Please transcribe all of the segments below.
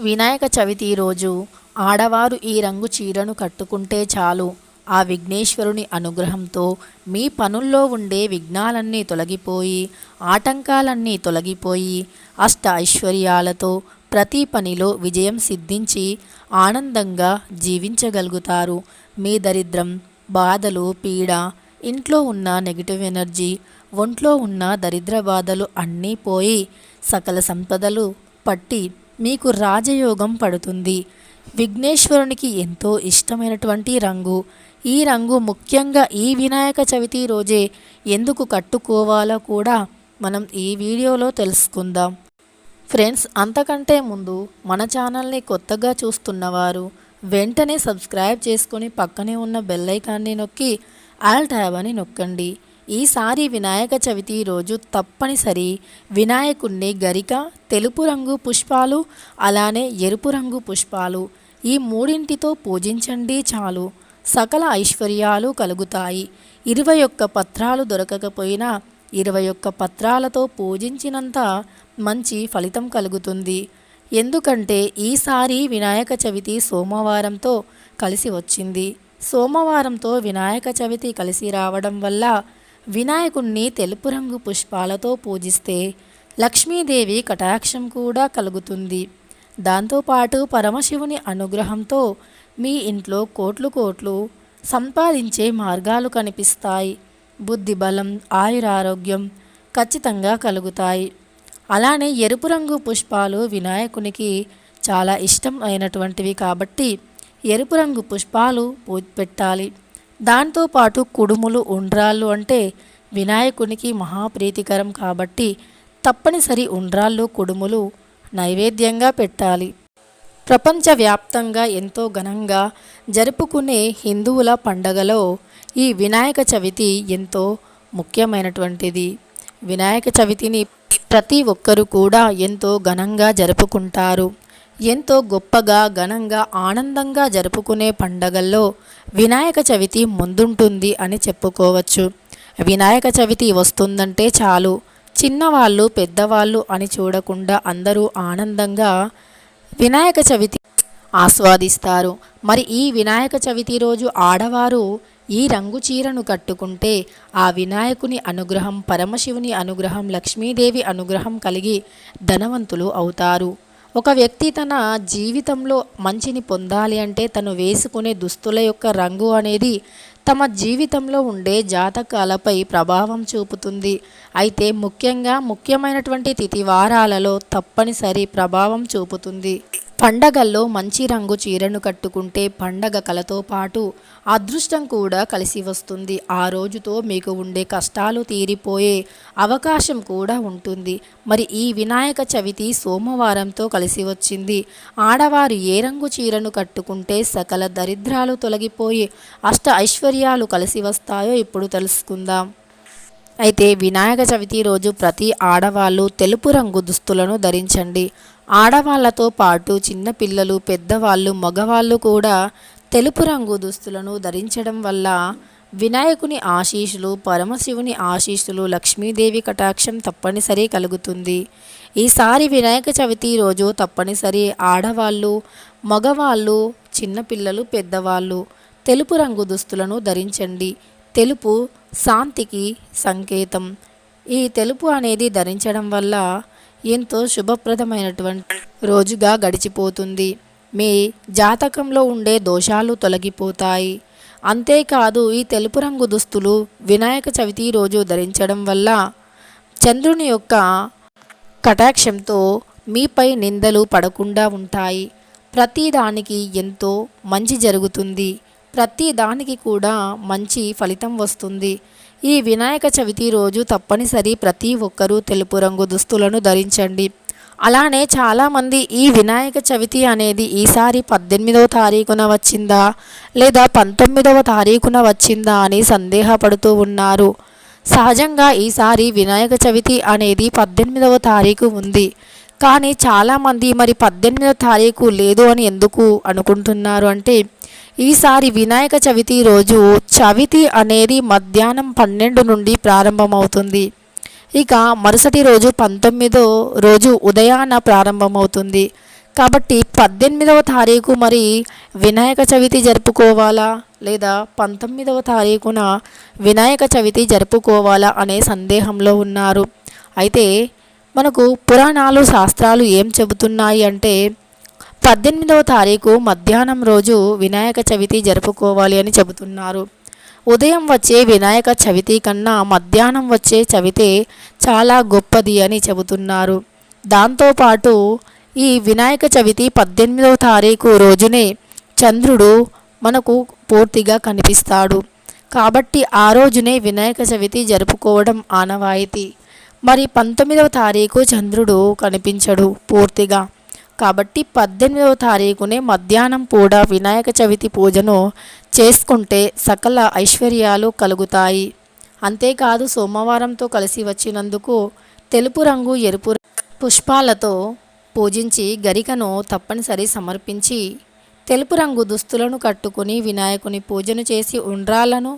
వినాయక చవితి రోజు ఆడవారు ఈ రంగు చీరను కట్టుకుంటే చాలు. ఆ విఘ్నేశ్వరుని అనుగ్రహంతో మీ పనుల్లో ఉండే విఘ్నాలన్నీ తొలగిపోయి ఆటంకాలన్నీ తొలగిపోయి అష్ట ఐశ్వర్యాలతో ప్రతి పనిలో విజయం సిద్ధించి ఆనందంగా జీవించగలుగుతారు. మీ దరిద్రం బాధలు పీడ ఇంట్లో ఉన్న నెగిటివ్ ఎనర్జీ ఒంట్లో ఉన్న దరిద్ర బాధలు అన్నీ పోయి సకల సంపదలు పట్టి మీకు రాజయోగం పడుతుంది. విఘ్నేశ్వరునికి ఎంతో ఇష్టమైనటువంటి రంగు. ఈ రంగు ముఖ్యంగా ఈ వినాయక చవితి రోజే ఎందుకు కట్టుకోవాలో కూడా మనం ఈ వీడియోలో తెలుసుకుందాం. ఫ్రెండ్స్ అంతకంటే ముందు మన ఛానల్ని కొత్తగా చూస్తున్నవారు వెంటనే సబ్స్క్రైబ్ చేసుకొని పక్కనే ఉన్న బెల్లైకాన్ని నొక్కి ఆల్ ట్యాబ్ అని నొక్కండి. ఈసారి వినాయక చవితి రోజు తప్పనిసరి వినాయకుణ్ణి గరిక తెలుపు రంగు పుష్పాలు అలానే ఎరుపు రంగు పుష్పాలు ఈ మూడింటితో పూజించండి చాలు. సకల ఐశ్వర్యాలు కలుగుతాయి. ఇరవై ఒక్క పత్రాలు దొరకకపోయినా ఇరవై ఒక్క పత్రాలతో పూజించినంత మంచి ఫలితం కలుగుతుంది. ఎందుకంటే ఈసారి వినాయక చవితి సోమవారంతో కలిసి వచ్చింది. సోమవారంతో వినాయక చవితి కలిసి రావడం వల్ల వినాయకుణ్ణి తెలుపు రంగు పుష్పాలతో పూజిస్తే లక్ష్మీదేవి కటాక్షం కూడా కలుగుతుంది. దాంతోపాటు పరమశివుని అనుగ్రహంతో మీ ఇంట్లో కోట్లు కోట్లు సంపాదించే మార్గాలు కనిపిస్తాయి. బుద్ధి బలం ఆయురారోగ్యం ఖచ్చితంగా కలుగుతాయి. అలానే ఎరుపు రంగు పుష్పాలు వినాయకునికి చాలా ఇష్టం అయినటువంటివి కాబట్టి ఎరుపు రంగు పుష్పాలు పెట్టాలి. దాంతోపాటు కుడుములు ఉండ్రాళ్ళు అంటే వినాయకునికి మహాప్రీతికరం కాబట్టి తప్పనిసరి ఉండ్రాళ్ళు కుడుములు నైవేద్యంగా పెట్టాలి. ప్రపంచవ్యాప్తంగా ఎంతో ఘనంగా జరుపుకునే హిందువుల పండగలో ఈ వినాయక చవితి ఎంతో ముఖ్యమైనటువంటిది. వినాయక చవితిని ప్రతి ఒక్కరు కూడా ఎంతో ఘనంగా జరుపుకుంటారు. ఎంతో గొప్పగా ఘనంగా ఆనందంగా జరుపుకునే పండగల్లో వినాయక చవితి ముందుంటుంది అని చెప్పుకోవచ్చు. వినాయక చవితి వస్తుందంటే చాలు. చిన్నవాళ్ళు పెద్దవాళ్ళు అని చూడకుండా అందరూ ఆనందంగా వినాయక చవితి ఆస్వాదిస్తారు. మరి ఈ వినాయక చవితి రోజు ఆడవారు ఈ రంగు చీరను కట్టుకుంటే ఆ వినాయకుని అనుగ్రహం పరమశివుని అనుగ్రహం లక్ష్మీదేవి అనుగ్రహం కలిగి ధనవంతులు అవుతారు. ఒక వ్యక్తి తన జీవితంలో మంచిని పొందాలి అంటే తను వేసుకునే దుస్తుల యొక్క రంగు అనేది తమ జీవితంలో ఉండే జాతకాలపై ప్రభావం చూపుతుంది. అయితే ముఖ్యంగా ముఖ్యమైనటువంటి తిథి వారాలలో తప్పనిసరి ప్రభావం చూపుతుంది. పండగల్లో మంచి రంగు చీరను కట్టుకుంటే పండగ కలతో పాటు అదృష్టం కూడా కలిసి వస్తుంది. ఆ రోజుతో మీకు ఉండే కష్టాలు తీరిపోయే అవకాశం కూడా ఉంటుంది. మరి ఈ వినాయక చవితి సోమవారంతో కలిసి వచ్చింది. ఆడవారు ఏ రంగు చీరను కట్టుకుంటే సకల దరిద్రాలు తొలగిపోయి అష్ట ఐశ్వర్యాలు కలిసి వస్తాయో ఇప్పుడు తెలుసుకుందాం. అయితే వినాయక చవితి రోజు ప్రతి ఆడవాళ్ళు తెలుపు రంగు దుస్తులను ధరించండి. ఆడవాళ్ళతో పాటు చిన్నపిల్లలు పెద్దవాళ్ళు మగవాళ్ళు కూడా తెలుపు రంగు దుస్తులను ధరించడం వల్ల వినాయకుని ఆశీస్సులు పరమశివుని ఆశీస్సులు లక్ష్మీదేవి కటాక్షం తప్పనిసరి కలుగుతుంది. ఈసారి వినాయక చవితి రోజు తప్పనిసరి ఆడవాళ్ళు మగవాళ్ళు చిన్నపిల్లలు పెద్దవాళ్ళు తెలుపు రంగు దుస్తులను ధరించండి. తెలుపు శాంతికి సంకేతం. ఈ తెలుపు అనేది ధరించడం వల్ల ఎంతో శుభప్రదమైనటువంటి రోజుగా గడిచిపోతుంది. మీ జాతకంలో ఉండే దోషాలు తొలగిపోతాయి. అంతేకాదు ఈ తెలుపు రంగు దుస్తులు వినాయక చవితి రోజు ధరించడం వల్ల చంద్రుని యొక్క కటాక్షంతో మీపై నిందలు పడకుండా ఉంటాయి. ప్రతిదానికి ఎంతో మంచి జరుగుతుంది. ప్రతి దానికి కూడా మంచి ఫలితం వస్తుంది. ఈ వినాయక చవితి రోజు తప్పనిసరి ప్రతి ఒక్కరూ తెలుపు రంగు దుస్తులను ధరించండి. అలానే చాలామంది ఈ వినాయక చవితి అనేది ఈసారి పద్దెనిమిదవ తారీఖున వచ్చిందా లేదా పంతొమ్మిదవ తారీఖున వచ్చిందా అని సందేహపడుతూ ఉన్నారు. సహజంగా ఈసారి వినాయక చవితి అనేది పద్దెనిమిదవ తారీఖు ఉంది. కానీ చాలామంది మరి పద్దెనిమిదవ తారీఖు లేదు అని ఎందుకు అనుకుంటున్నారు అంటే ఈసారి వినాయక చవితి రోజు చవితి అనేది మధ్యాహ్నం పన్నెండు నుండి ప్రారంభమవుతుంది. ఇక మరుసటి రోజు పంతొమ్మిదో రోజు ఉదయాన ప్రారంభమవుతుంది. కాబట్టి పద్దెనిమిదవ తారీఖు మరి వినాయక చవితి జరుపుకోవాలా? లేదా పంతొమ్మిదవ తారీఖున వినాయక చవితి జరుపుకోవాలా అనే సందేహంలో ఉన్నారు. అయితే మనకు పురాణాలు శాస్త్రాలు ఏం చెబుతున్నాయి అంటే పద్దెనిమిదవ తారీఖు మధ్యాహ్నం రోజు వినాయక చవితి జరుపుకోవాలి అని చెబుతున్నారు. ఉదయం వచ్చే వినాయక చవితి కన్నా మధ్యాహ్నం వచ్చే చవితే చాలా గొప్పది అని చెబుతున్నారు. దాంతోపాటు ఈ వినాయక చవితి పద్దెనిమిదవ తారీఖు రోజునే చంద్రుడు మనకు పూర్తిగా కనిపిస్తాడు. కాబట్టి ఆ రోజునే వినాయక చవితి జరుపుకోవడం ఆనవాయితీ. మరి పంతొమ్మిదవ తారీఖు చంద్రుడు కనిపించడు పూర్తిగా. కాబట్టి పద్దెనిమిదవ తారీఖునే మధ్యాహ్నం పూట వినాయక చవితి పూజను చేసుకుంటే సకల ఐశ్వర్యాలు కలుగుతాయి. అంతేకాదు సోమవారంతో కలిసి వచ్చినందుకు తెలుపు రంగు ఎరుపు పుష్పాలతో పూజించి గరికను తప్పనిసరి సమర్పించి తెలుపు రంగు దుస్తులను కట్టుకుని వినాయకుని పూజను చేసి ఉండ్రాలను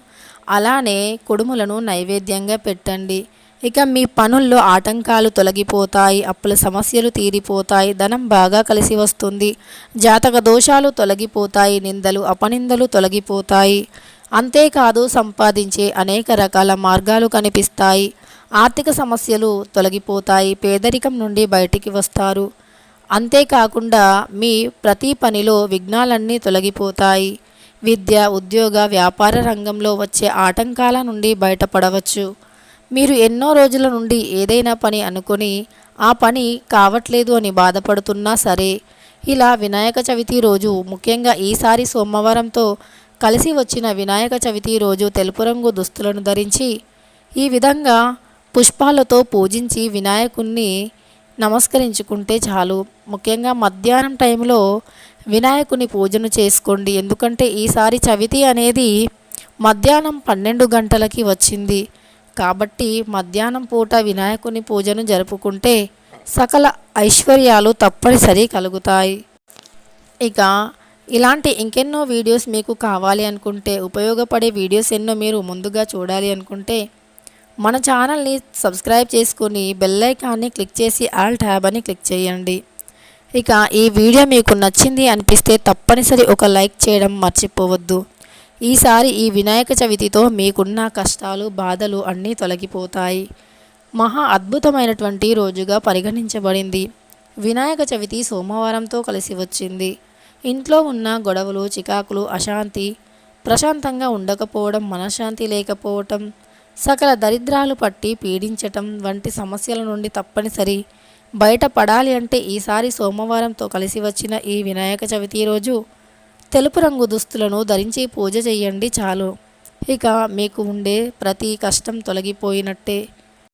అలానే కుడుములను నైవేద్యంగా పెట్టండి. ఇక మీ పనుల్లో ఆటంకాలు తొలగిపోతాయి అప్పుల సమస్యలు తీరిపోతాయి ధనం బాగా కలిసి వస్తుంది జాతక దోషాలు తొలగిపోతాయి నిందలు అపనిందలు తొలగిపోతాయి. అంతేకాదు సంపాదించే అనేక రకాల మార్గాలు కనిపిస్తాయి. ఆర్థిక సమస్యలు తొలగిపోతాయి పేదరికం నుండి బయటికి వస్తారు. అంతేకాకుండా మీ ప్రతి పనిలో విఘ్నాలన్నీ తొలగిపోతాయి. విద్య ఉద్యోగ వ్యాపార రంగంలో వచ్చే ఆటంకాల నుండి బయటపడవచ్చు. మీరు ఎన్నో రోజుల నుండి ఏదైనా పని అనుకొని ఆ పని కావట్లేదు అని బాధపడుతున్నా సరే ఇలా వినాయక చవితి రోజు ముఖ్యంగా ఈసారి సోమవారంతో కలిసి వచ్చిన వినాయక చవితి రోజు తెలుపు రంగు దుస్తులను ధరించి ఈ విధంగా పుష్పాలతో పూజించి వినాయకుణ్ణి నమస్కరించుకుంటే చాలు. ముఖ్యంగా మధ్యాహ్నం టైంలో వినాయకుని పూజను చేసుకోండి. ఎందుకంటే ఈసారి చవితి అనేది మధ్యాహ్నం పన్నెండు గంటలకి వచ్చింది. కాబట్టి మధ్యాహ్నం పూట వినాయకుని పూజను జరుపుకుంటే సకల ఐశ్వర్యాలు తప్పనిసరి కలుగుతాయి. ఇక ఇలాంటి ఇంకెన్నో వీడియోస్ మీకు కావాలి అనుకుంటే ఉపయోగపడే వీడియోస్ ఎన్నో మీరు ముందుగా చూడాలి అనుకుంటే మన ఛానల్ని సబ్స్క్రైబ్ చేసుకుని బెల్లైకాన్ని క్లిక్ చేసి ఆల్ ట్యాబ్ అని క్లిక్ చేయండి. ఇక ఈ వీడియో మీకు నచ్చింది అనిపిస్తే తప్పనిసరి ఒక లైక్ చేయడం మర్చిపోవద్దు. ఈసారి ఈ వినాయక చవితితో మీకున్న కష్టాలు బాధలు అన్నీ తొలగిపోతాయి. మహా అద్భుతమైనటువంటి రోజుగా పరిగణించబడింది. వినాయక చవితి సోమవారంతో కలిసి వచ్చింది. ఇంట్లో ఉన్న గొడవలు చికాకులు అశాంతి ప్రశాంతంగా ఉండకపోవడం మనశ్శాంతి లేకపోవటం సకల దరిద్రాలు పట్టి పీడించటం వంటి సమస్యల నుండి తప్పనిసరి. బయటపడాలి అంటే ఈసారి సోమవారంతో కలిసి వచ్చిన ఈ వినాయక చవితి రోజు తెలుపు రంగు దుస్తులను ధరించి పూజ చేయండి చాలు. ఇక మీకు ఉండే ప్రతి కష్టం తొలగిపోయినట్టే.